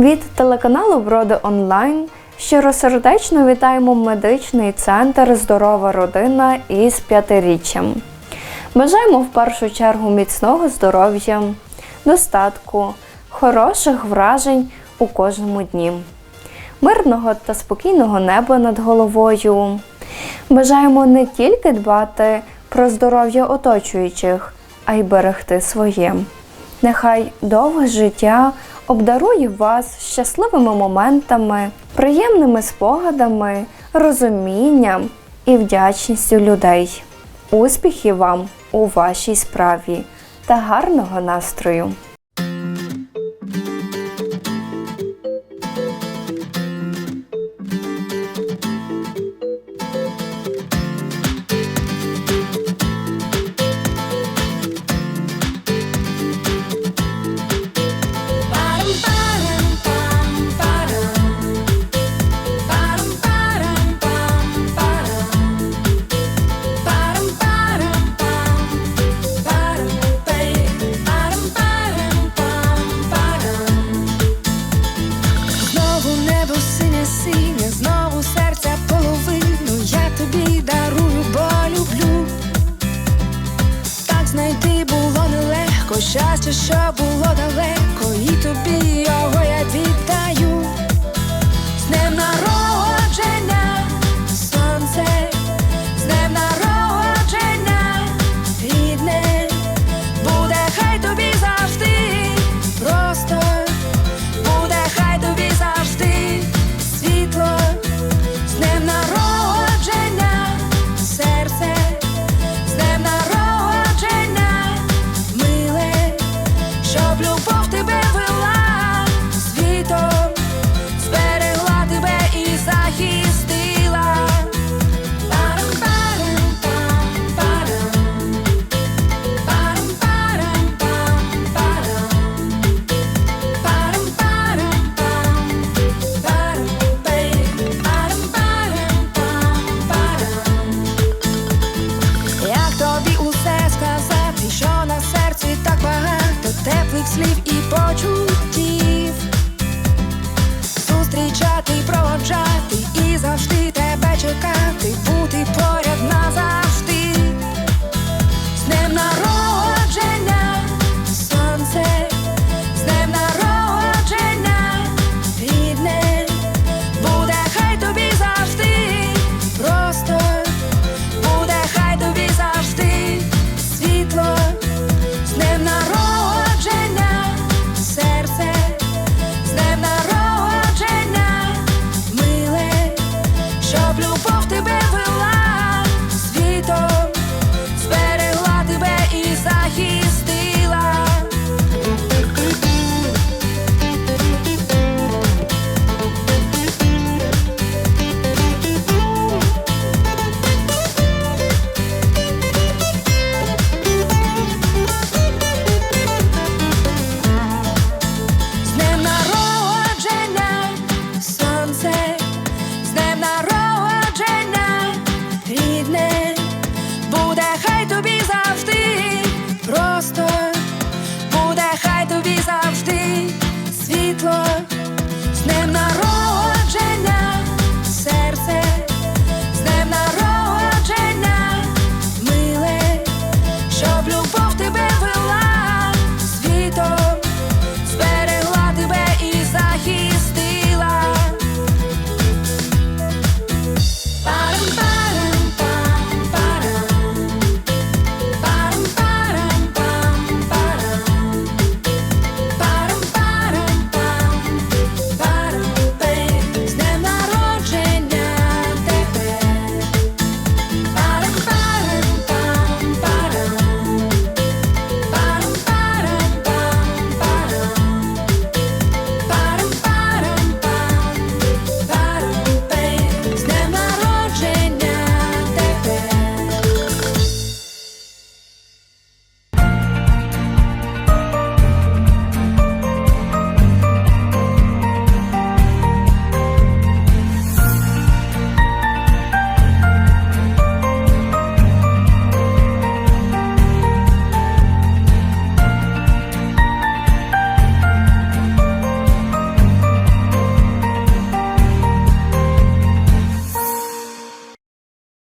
Від телеканалу Броди Онлайн щиросердечно вітаємо медичний центр Здорова родина із п'ятиріччям. Бажаємо в першу чергу міцного здоров'я, достатку, хороших вражень у кожному дні, мирного та спокійного неба над головою. Бажаємо не тільки дбати про здоров'я оточуючих, а й берегти своє. Нехай довге життя обдарує вас щасливими моментами, приємними спогадами, розумінням і вдячністю людей. Успіхів вам у вашій справі та гарного настрою! Щастя, що було далеко,